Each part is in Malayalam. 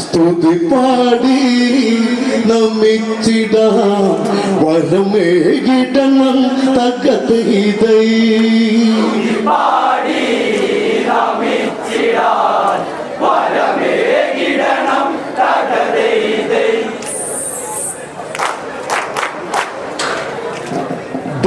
സ്തുതി പാടി നമിച്ചിടാം വരമേകിടണം തകത്ത് ഇതൈ.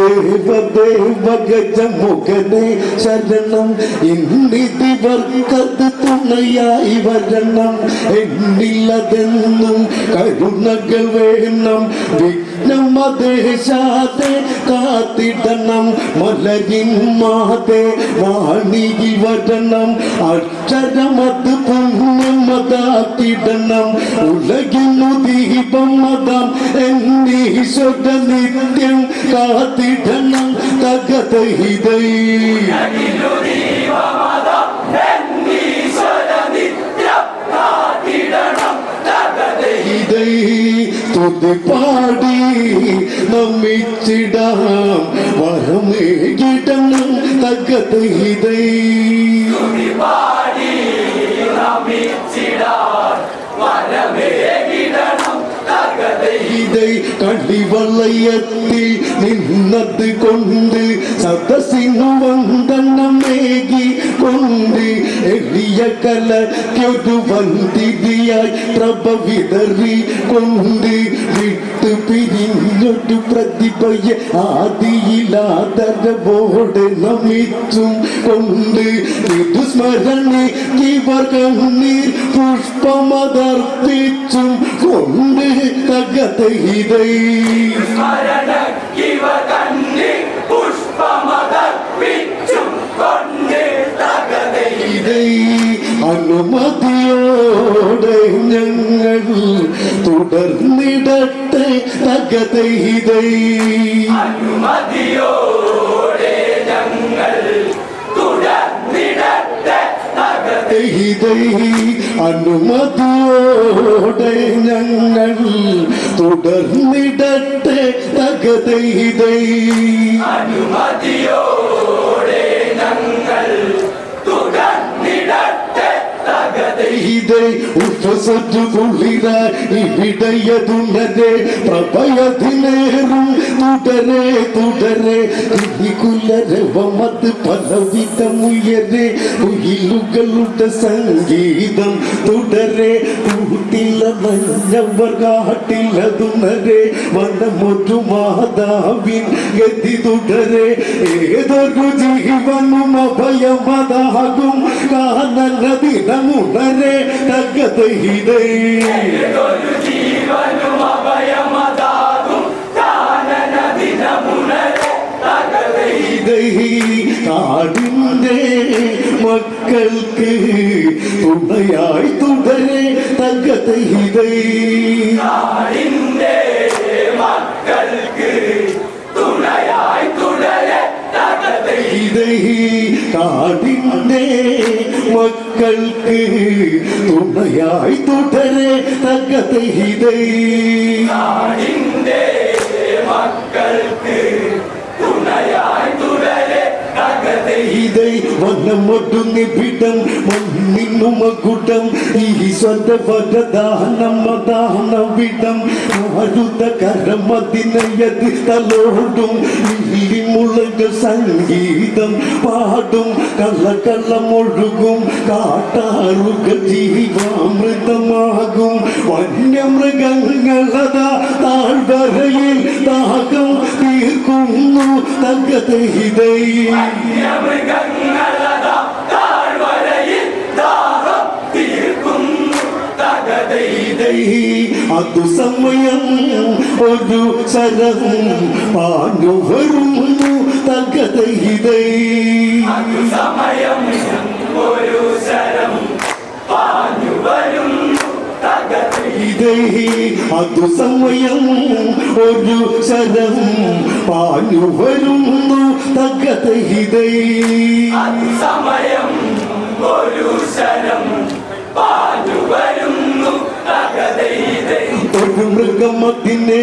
ദേവദേവഗജമുഖനെ ശരണം. ഇന്നിതിവർക്കത് തുണയായി വരണം. എന്നില്ലതെന്നും കരുണകൾ വേണം. വിഘ്നമദേശാതെ കാത്തിടണം മലരിൻ മാതെ വാണിയിൽ വരണം. അക്ഷരമത് പുണ്യമതാത്തിടണം ഉലകിനു ദീപം മതം എന്നീശ്വര നിത്യം കാത്തിടണം. തകതൈതൈ തുതി പാടി നമ്മിച്ചിടാം വരമേകിടണം തകതൈതൈ ഇതൈ. കളിവളയത്തിൽ നിന്നത് കൊണ്ട് സദസ്സിനു വന്ദനമേകി കൊണ്ട് എളിയ കലക്കൊരു വന്തിരിയായി പ്രഭ വിതറി കൊണ്ട് വിട്ടു പിരിഞ്ഞൊരു പ്രതിഭയെ ആദിയിലാതരവോട് നമിച്ചും കൊണ്ട് ഋതുസ്മരണ ഇവർ കണ്ണീർ പുഷ്പമതർപ്പിച്ചും കൊണ്ട് തകത ഇതൈ. സ്മരണ ഇവ കണ്ണി പുഷ്പമതർപ്പിച്ചും കൊണ്ട് തകതൈ ഇതൈ അനുമതിയോടെ ഞങ്ങൾ തുടർന്നിടട്ടെ തകതൈതൈ. അനുമതിയോടെ ഞങ്ങൾ തുടർന്നിടട്ടെ അനുമതിയോടെ ഞങ്ങൾ തുടർന്നിടട്ടെ തകതൈതൈ. അനുമതിയോടെ ഞങ്ങൾ തുടർന്നിടട്ടെ இதை உப்பு சற்று குளிர இவ்விடையதுணரே பிரபயதிலேறும் துடரே. துடரே குலரவமத்து பலவித முயரே உயிலுகளுட சங்கீதம் துடரே. கூட்டில மஞ்சவர் காட்டில துணரே வனம் ஒரு மாதாவின் கதி துடரே. ஏதொரு ஜீவனும் அபயமதாகும். காணல்லதி நமுணரே ദിനമുണരെ തകതൈ കാടിന്റെ മക്കൾക്ക് തുണയായി തുടരെ നാടിന്റെ മക്കൾക്ക് തുണയായി തുടരെ തകതൈ ഇതൈ കാടിന്റെ മക്കൾക്ക് തുണയായി തുടരെ നാടിന്റെ മക്കൾക്ക് തുണയായി തുടരെ തകതൈ ഇതൈ മണ്ണിനുമകുടം. ഈശ്വര വരദാനം മദാനവിടം മാരുത കരമതിനയത് തലോടും. മുളക സംഗീതം പാടും. കള്ളക്കള്ളമൊഴുകും കാട്ടാറുകൾ ജീവാമൃതമാകും. വന്യമൃഗങ്ങളതാ താഴ്വരയിൽ താകം തീർക്കുന്നു. തകതൈതൈ മൃഗങ്ങളതാ അതു സമയം ഒരു ശരം പാഞ്ഞു വരുന്നു അതു സമയം ഒരു ശരം പാഞ്ഞു വരുന്നു അതു സമയം ഒരു ശരം പാഞ്ഞു വരുന്നു തകതൈതൈ സമയം ഒരു ശരം പാഞ്ഞു ഒരു മൃഗമതിനെ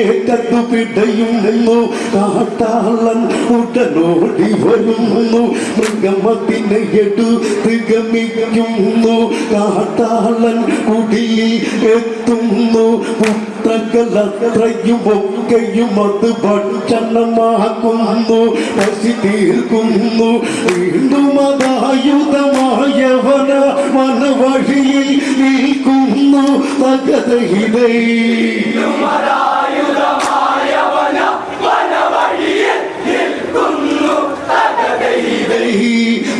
പിടയുന്നു കാട്ടാളൻ ഉടനോടി വരുന്നു. മൃഗമത്തിനെ എടുത്ത് ഗമിക്കുന്നു കാട്ടാളൻ കുടിയിൽ എത്തുന്നു. പുത്രകളത്രയും ഒക്കെയും അത് ഭക്ഷണമാക്കുന്നു. പശി തീർക്കുന്നു. വീണ്ടും അതായുധമായവന മനവഴിയിൽ നിൽക്കുന്നു. തകതയിലെ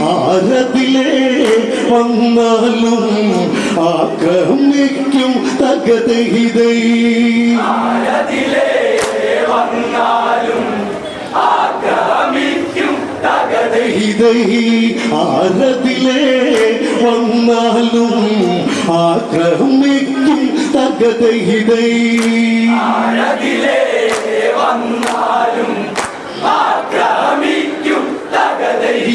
ആരതിലേ വന്നാലും ആക്രമിക്കും തകതഹിതൈ ആരതിലേ വന്നാലും ആക്രമിക്കും ഇതൈ ആരതിലേ വന്നാലും ആക്രമിക്കും തകതയിലേ ആരതിലേ വന്നാലും ആക്രമിക്കും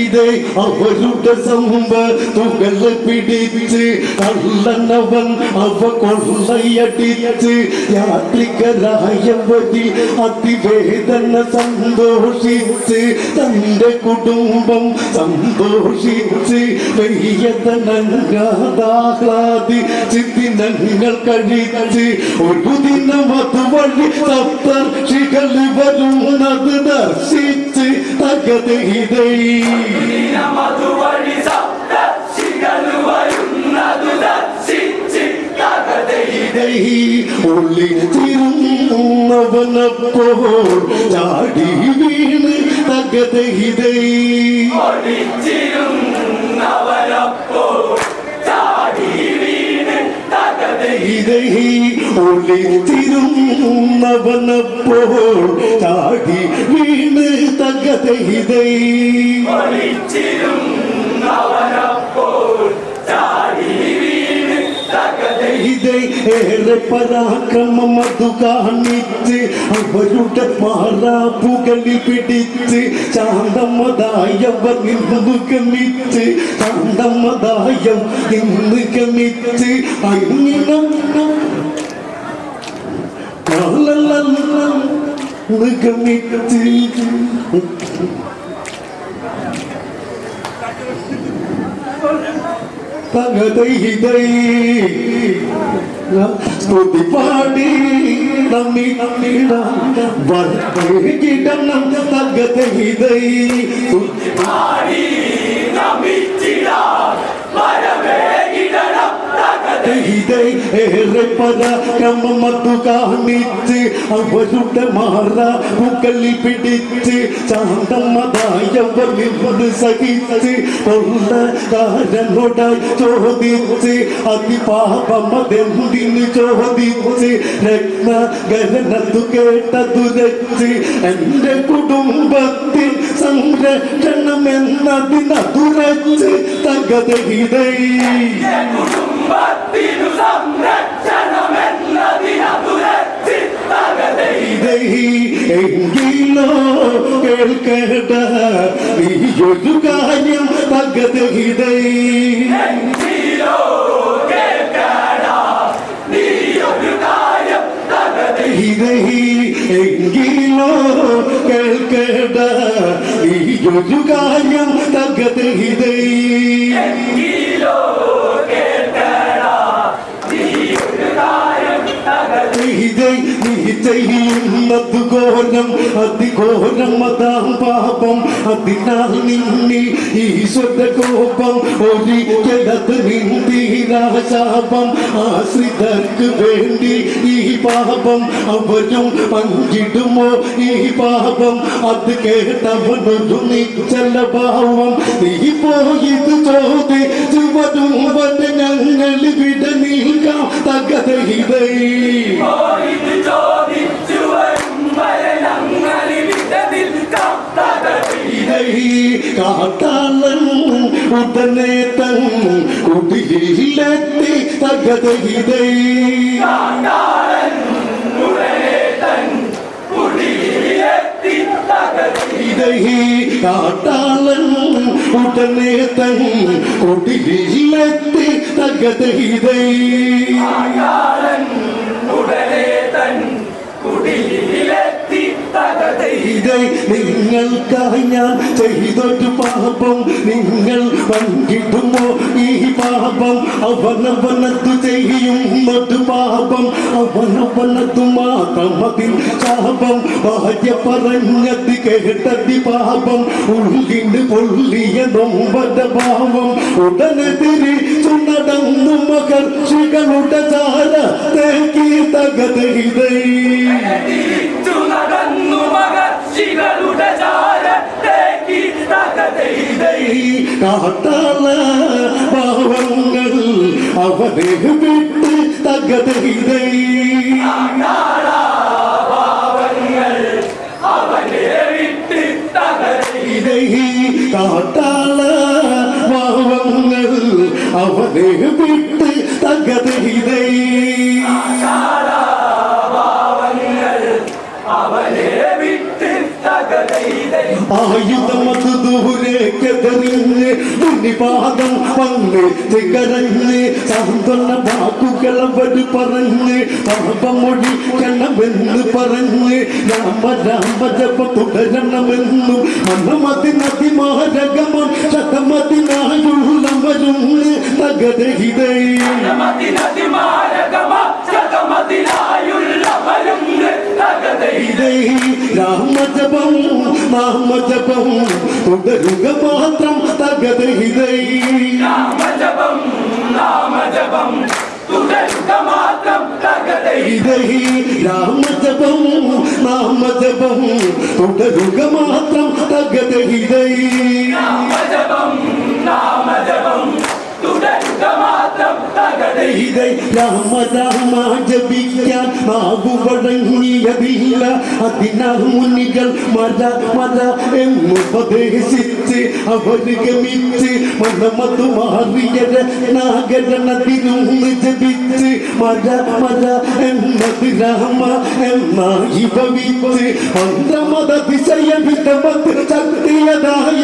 ഇതേ അവരുടെ സമ്പത്തുകൾ പിടിച്ച് കള്ളനവൻ അവ കൊള്ളയടിച്ച്. യാത്രികരായവരിൽ അതിവേദന സന്തോഷിച്ച് തന്റെ കുടുംബം സന്തോഷിച്ച് വെയ്യതനങ്ങാതാഹ്ലാദിച്ച് ദിനങ്ങൾ കഴിച്ച്. ഒരു ദിനം അതുവഴി സപ്തർഷികൾ വരുന്നത് ദർശിച്ച് വരുന്നതു ദർശിച്ച് തകതയിൽ ഒളിച്ചിരുന്നവനപ്പോൾ ചാടി വീണ് തകതയിതൈ തകതയിൽ ഇതൈ ഒളിച്ചിരുന്നവനപ്പോൾ ചാടി വീണ് തകതയിതൈ ഒളിച്ചിരുന്നവരപ്പോൾ ഏറെ പരാക്രമം അതു കാണിച്ച് അവരുടെ മാറാപ്പുകളിൽ പിടിച്ച് ശാന്തമതായവർ ഇന്ന് ഗമിച്ച് ശാന്തമതായം ഇന്ന് ഗമിച്ച്. അങ്ങിനം ഗമിച്ച് തകതൈതൈ സ്തുതി പാടി നമ്മി നമ്മിടം വർക്കിടണം തകതൈതൈ ആടി നമിച്ചിടാൻ വരവേകിടണം തകതയിൽ ഇതൈ ഏറെ പരാക്രമമതു കാണിച്ച് അവരുടെ മാറ മുകളിൽ പിടിച്ച് ശാന്തമതായവർ നിന്ന് സഹിച്ച് കൊള്ളക്കാരനോടായി ചോദിച്ച് അതിപാപമതെന്തിന് ചോദിച്ച് രത്നഗരനതു കേട്ടതു രച്ച് എന്റെ കുടുംബത്തിൽ സംരക്ഷണമെന്നതിനതുരച്ച് തകതയിതൈ കുടുംബത്തിനു സംരക്ഷണമെന്നതിനതുരച്ച് എങ്കിലോ എങ്കിലോ കേൾക്കടാ നീ ഒരു കാര്യം തകതയിൽ ഇതൈ എങ്കിലോ കേൾക്കേണ്ട നീയൊരു കാര്യം തകതയിതൈ ചെയ്യുന്നത് ഘോരം അതിഘോരം അതാം പാപം. അതിനാൽ നിന്നി ഈശ്വര കോപം ഒരിക്കലത് നിന്ദിരാശാപം. ആശ്രിതർക്ക് വേണ്ടി ഈ പാപം അവരും പങ്കിടുമോ ഈ പാപം? അത് കേട്ടവനൊരു നിശ്ചല ഭാവം. നീ പോയത് ചോദിച്ചു വരുമ്പത് ഞങ്ങൾ വിട നിൽക്കാം. തകതയിതൈ പോയിട്ട് ഉടനെ തൻ കുടിയിലെത്തി തകതയിതൈ നിങ്ങൾക്കായി ഞാൻ ചെയ്തൊരു പാപം നിങ്ങൾ പങ്കിടുമോ ഈ പാപം അവനവനത്തു ചെയ്യുന്നൊരു പാപം അവനവനത്തു മാത്രം അതിൽ ശാപം. ഭാര്യ പറഞ്ഞത് കേട്ടതി പാപം. ഉള്ളിന് കൊള്ളിയ നൊമ്പര പാപം. ഉടനെതിരെ ചുണ്ടടന്നു നടന്നു മഹർഷികളുടെ ചാര തേക്കി നടന്നു മഹർഷികളുടെ ചാരത്തേക്ക് തകതൈതൈ കാട്ടാള പാവങ്ങൾ അവനെ വിട്ട് തകതൈതൈ പാവങ്ങൾ അവനെ വിട്ട് തകതൈ കാട്ടാള പാവങ്ങൾ അവനെ വിട്ട് തകതൈതൈ പാവങ്ങൾ അവനെ വിട്ട് തകതൈതൈ ആയുധമത് ദൂരേക്കെതിരിഞ്ഞ് മുന്നിപാദം പങ്ക് തികരഞ്ഞ് സാന്ത്വന വാക്കുകൾ അവർ പറഞ്ഞ് പാപമൊഴി കണമെന്ന് പറഞ്ഞ് രാമ രാമ ജപ തുടരണമെന്നും മന്നമതിനതിമാരകമം ശതമതിനായുള്ളവരും തകരഹിതൈ മതിനതിമാരകമ ശതമതിനായുള്ളവരും തകതൈ ഇതൈ രാമജപം നാമജപം തുടരുക മാത്രം തകതൈതൈ രാമജപം നാമജപം തുടരുക മാത്രം തകതൈ ഇതൈ രാമജപം നാമജപം തുടരുക മാത്രം തകതൈതൈ നാമജപം നാമജപം ഇതൈ രാമ രാമ ജപിക്കാൻ നാവുവഴങ്ങിയതില്ല അതിനാൽ മുന്നികൾ മര മര എന്നുപദേശിച്ച് അവർ ഗമിച്ച് മതമതു മാറിയ നാഗരണത്തിനൊന്ന് ജപിച്ച് മത മത എന്നത് രാമ എന്നായി ഭവിച്ച് മന്ത്രമത ദിശയ വിധമത് ശക്തിയതായ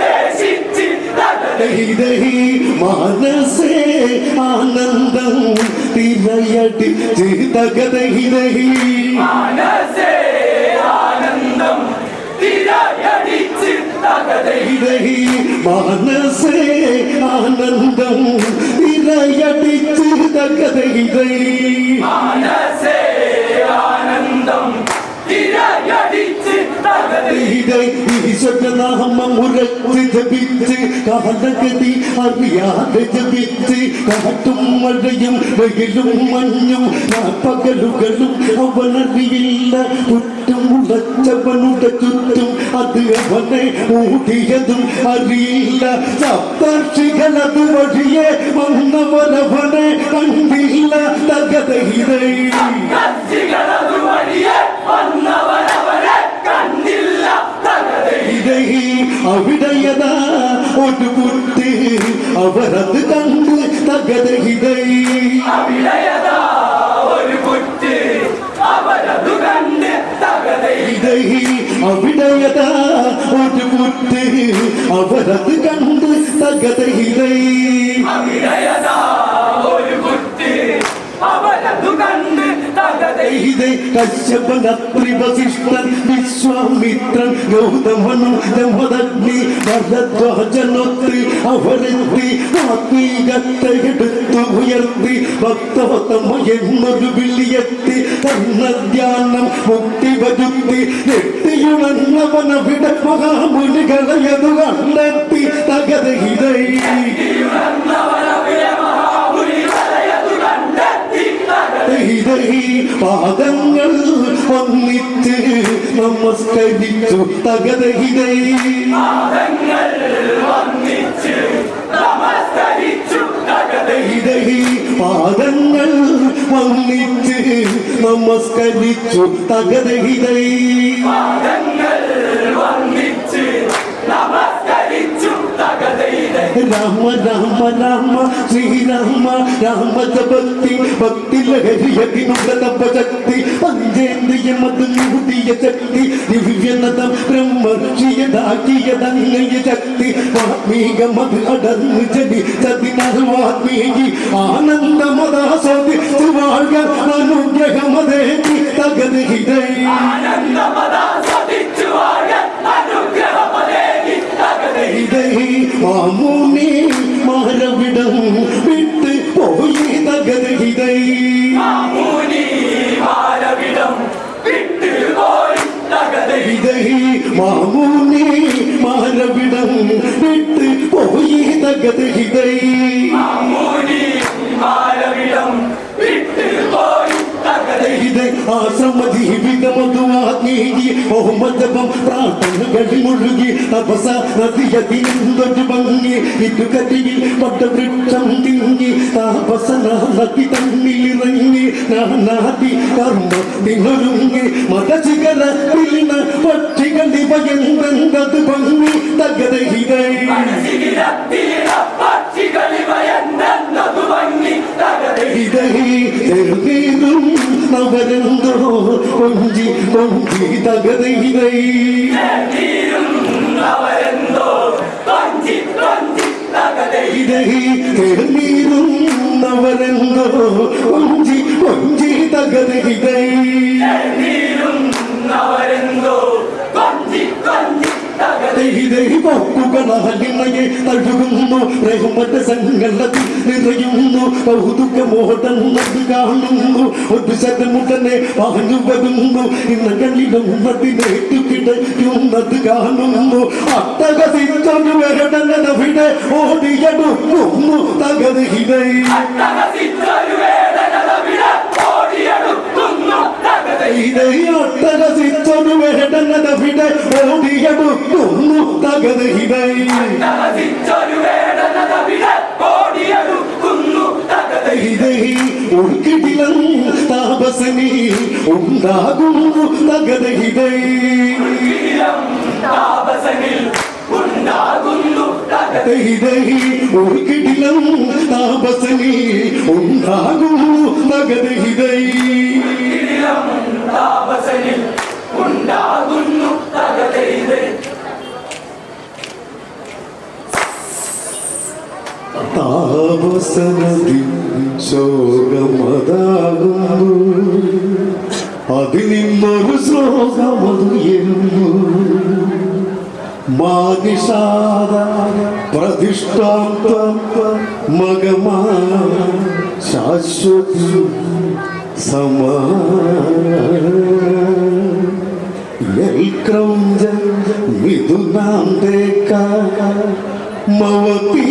വേശിച്ച് തകതൈ ഹൃദയ മാനസേ ആനന്ദം തിരയടിച്ച് തകതഹിതഹി മനസ്സേ ആനന്ദം തിരയടിച്ച് തകതൈ ഹൃദയ മാനസേ ആനന്ദം തിരയടിച്ച് തകതഹിതൈ മനസ്സേ ആനന്ദം തകതൈ ഈശ്വരനാമം ഉറച്ച് ജപിച്ച് കാലഗതി അറിയാതെ ജപിച്ച് കാറ്റും മഴയും വെയിലും മഞ്ഞും പകലുകളും അവനറിയില്ല. കുറ്റം ഉടച്ചവനുടെ ചുറ്റും അത് അവനെ മൂടിയതും അറിയില്ല. സപ്തർഷികളത് വഴിയെ വന്നവനവനെ കണ്ടില്ല. തകതയിലേ. വന്നവനവനെ ഇതൈ അവിടയതാ ഒരു കുട്ടി അവരത് കണ്ട് തകതഹിതൈ അവിടയതാ ഒരു കുട്ടി അവരതു കണ്ട് തകതഹിതൈ ഒരു കുട്ടി അവരത് കണ്ട് തകതൈ ഇതൈ കശ്യപനത്രി വസിഷ്ഠൻ വിശ്വാമിത്രൻ ഗൗതമനും ജമദഗ്നി ഭരദ്വാജനൊത്തി അവരെത്തി ആത്മീകത്തെ എടുത്തു ഉയർത്തി ഭക്തവത്തമ എന്നൊരു വിളിയെത്തി തന്നധ്യാനം മുക്തി വരുത്തി എത്തിയുണർന്നവനവിടെ മഹാമുനികളയതു കണ്ടെത്തി തകതഹിതൈ ഉണർന്നവരവിടെ മഹാമുനി വലയതു കണ്ടെത്തി തകതൈ ഹൃദയ പാദങ്ങൾ വന്നിട്ട് നമസ്കരിച്ചു തകതഹിതൈ പാദങ്ങൾ വന്നിട്ട് നമസ്കരിച്ചു തകതഹിതൈ రామ రామ రామ శ్రీరామ రామత భక్తి భక్తి లహరియకి నువ్వత శక్తి పంచేంద్రియ మధుయ శక్తి దివ్యనదం బ్రహ్మ శ్రీయదాకియ ధన్య శక్తి ఆత్మీయ మధు అడన్ను చెడి సదినాత్మీయి హృదయ മാമൂനി മാരവിടം വിട്ട് പോയി തകതഹിതൈ മാമൂനി മാരവിടം വിട്ട് പോയി തകതഹിതൈ മാമൂനി മാരവിടം വിട്ടുപോയി തകതേ ഇത് ആശ്രമ ജീവിതമതുവാഗ്നേകി ഓമജപം പ്രാർത്ഥനകളിൽ മുഴുകി. തപസ നദിയതിനൊരു ഭംഗി. ഇതുകതിയിൽ വട്ടവൃക്ഷം തിങ്ങി. താപസന നദി തന്നിലിറങ്ങി നാനാതി കർമ്മ തിനൊരുങ്ങി പിന്ന പക്ഷികൾ ഭയന്തത് ഭംഗി. തകരഹിതൈ ഇതീരും നവരന്തോ കൊഞ്ചി കൊഞ്ചി തകതൈതൈ നീരും അവരെന്തോ കൊഞ്ചി കൊഞ്ചി തകതേ ഇതീരും നവരന്തോ കൊഞ്ചി കൊഞ്ചി തകതൈതൈ നീരും അവരെന്തോ കൊഞ്ചി കൊഞ്ചി പൊക്കുകളാലിണയെ തഴുകുന്നു. പ്രേമന്റെ സങ്കല്ലത്തിൽ നിറയുന്നു. കൗതുകമോടന്നത് കാണുന്നു ഒരു ശതമുടനെ പാഞ്ഞു വരുന്നു. ഇന്നകളിലും അതിനേറ്റു കിടക്കുന്നത് കാണുന്നു. അട്ടകസിച്ചൊരു വരണവിടെ ഓടിയെടുക്കുന്നു. തകതിഹിതൈ തകതേ തകതിഹിതൈ തകസിച്ചൊരു വേദനവിട ഓടിയെടുക്കുന്നു തകതേ ഉൾക്കിടിലം താപസനി ഉണ്ടാകുന്നു തകതഹിതൈ ഇളം താപസനിൽ ഉണ്ടാകുന്നു തകതേ ഉൾക്കിടിലം താപസനി ഉണ്ടാകുന്നു തകതഹിതൈ ഇളം താപസനിൽ ഉണ്ടാകുന്നു തകതേ താപസനതി ശോകമതാകുന്നു അതിൽ നിന്നൊരു ശ്ലോകമതുയരുന്നു മാനിഷാദ പ്രതിഷ്ഠാത്വം മകമാ ശാശ്വതി. సమా వెల్క్రమ్ మిథునాం దేక మవ పీ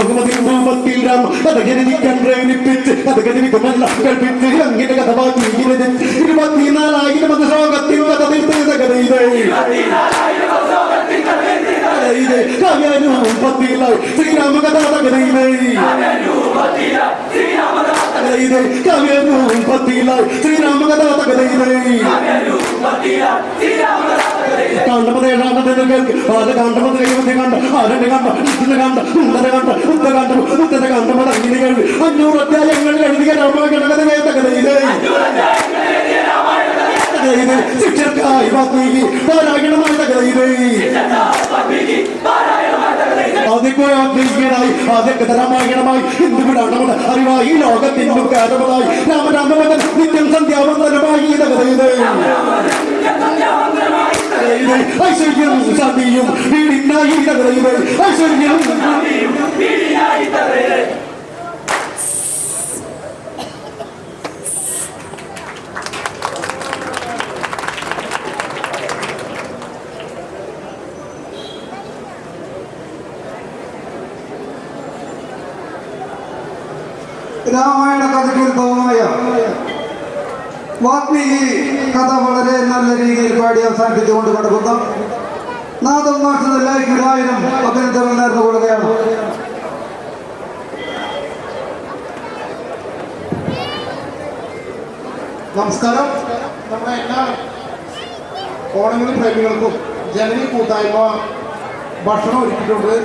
ശ്ലോകമതി രൂപത്തിൽ രാം കഥകരിക്കാൻ പ്രേരിപ്പിച്ച് കഥകരിക്കുമല്ല കൽപ്പിച്ച് അങ്ങനെ കഥവാക്കി ഇങ്ങനെ ഇരുപത്തിനാലായിരം അത് ശ്ലോകത്തിൽ കഥ തീർത്ത് തകരയിലേ കാവ്യാനുപത്തിലായി ശ്രീരാമകഥ തകരയിലേ ശ്രീരാമകഥ തകരയിലേ കാണ്ഡമതേഴാമതേകൾക്ക് ആര് കാണ്ഡമത കൈമതി കണ്ട ആരണ്ട് കണ്ട ഇത്തിന് കണ്ട ഉത്തര കണ്ട ഉത്തര കണ്ട ഉത്തര കണ്ടമത അഗ്നികൾ അഞ്ഞൂറ് അധ്യായങ്ങൾ എഴുതിയ രാമായണകഥയെ തകരയിലേ തകരയിലേ ശിക്ഷർക്കായി വാത്മീകി പാരായണമായി തകരയിലേ അതിഗോയാത്മീയനായി ആദ്യകഥരാമായണമായി ഹിന്ദു പുരാണമുണ്ട് അറിവായി ലോകത്തിനും കാരണമായി രാമരാമവൻ നിത്യം സന്ധ്യാവന്തരമായി തകരയിലേ தகரையுரை ஐஸ்வர்யம் சாந்தியும் வீடினாயி தகரையுரை ஐஸ்வர்யம் சாந்தியும் வீடினாயி தகரையுரை No, വാൽമീകി കഥ വളരെ നല്ല രീതിയിൽ പാടി അവസാനിപ്പിച്ചുകൊണ്ട് കിടക്കുന്ന. നാദം എല്ലാവർക്കും ഒരായിരം അഭിനന്ദനങ്ങൾ നേർന്നു കൊള്ളുകയാണ്. നമസ്കാരം. നമ്മുടെ എല്ലാ ഓണങ്ങൾ പ്രേമികൾക്കും ജനനി കൂട്ടായ്മ ഭക്ഷണം ഒരുക്കിയിട്ടുണ്ട്.